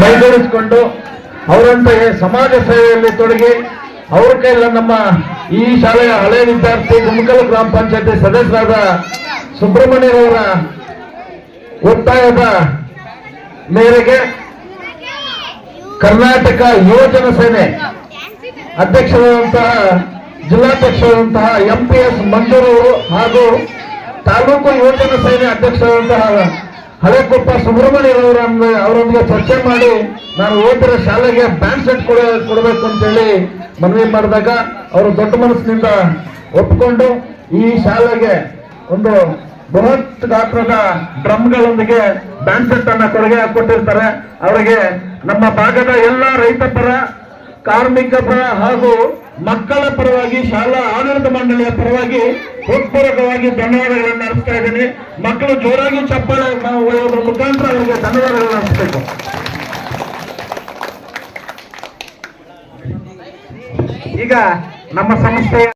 ಮೈಗೂಡಿಸಿಕೊಂಡು ಅವರಂತೆಯೇ ಸಮಾಜ ಸೇವೆಯಲ್ಲಿ ತೊಡಗಿ ಅವ್ರ ಕೈಲ ನಮ್ಮ ಈ ಶಾಲೆಯ ಹಳೆ ವಿದ್ಯಾರ್ಥಿ ಗುಮಕಲ್ ಗ್ರಾಮ ಪಂಚಾಯತಿ ಸದಸ್ಯರಾದ ಸುಬ್ರಹ್ಮಣ್ಯರವರ ಒತ್ತಾಯದ ಮೇರೆಗೆ ಕರ್ನಾಟಕ ಯುವಜನ ಸೇನೆ ಅಧ್ಯಕ್ಷರಾದಂತಹ, ಜಿಲ್ಲಾಧ್ಯಕ್ಷರಾದಂತಹ ಎಂ ಪಿ ಎಸ್ ಮಂಜೂರು ಅವರು ಹಾಗೂ ತಾಲೂಕು ಯುವಜನ ಸೇನೆ ಅಧ್ಯಕ್ಷರಾದಂತಹ ಹಳೆಕೊಪ್ಪ ಸುಬ್ರಹ್ಮಣ್ಯರವರನ್ನ ಅವರೊಂದಿಗೆ ಚರ್ಚೆ ಮಾಡಿ ನಾನು ಓದಿರೋ ಶಾಲೆಗೆ ಬ್ಯಾಂಡ್ ಸೆಟ್ ಕೊಡ, ಕೊಡಬೇಕು ಅಂತೇಳಿ ಮನವಿ ಮಾಡಿದಾಗ ಅವರು ದೊಡ್ಡ ಮನಸ್ಸಿನಿಂದ ಒಪ್ಪಿಕೊಂಡು ಈ ಶಾಲೆಗೆ ಒಂದು ಬೃಹತ್ ಗಾತ್ರದ ಡ್ರಮ್ಗಳೊಂದಿಗೆ ಬ್ಯಾಂಡ್ ಸೆಟ್ ಅನ್ನ ಕೊಡುಗೆ ಕೊಟ್ಟಿರ್ತಾರೆ. ಅವರಿಗೆ ನಮ್ಮ ಭಾಗದ ಎಲ್ಲ ರೈತ ಪರ ಕಾರ್ಮಿಕ ಪರ ಹಾಗೂ ಮಕ್ಕಳ ಪರವಾಗಿ ಶಾಲಾ ಆಡಳಿತ ಮಂಡಳಿಯ ಪರವಾಗಿ ಉತ್ಪೂರಕವಾಗಿ ಧನ್ಯವಾದಗಳನ್ನು ಅರ್ಪಿಸ್ತಾ ಇದ್ದೀನಿ. ಮಕ್ಕಳು ಜೋರಾಗಿ ಚಪ್ಪಾಳೆ ನಾವು ಹೊಡೆಯೋದ್ರ ಮುಖಾಂತರ ಅವರಿಗೆ ಧನ್ಯವಾದಗಳನ್ನು ಅರ್ಪಿಸಬೇಕು. ಈಗ ನಮ್ಮ ಸಂಸ್ಥೆಯ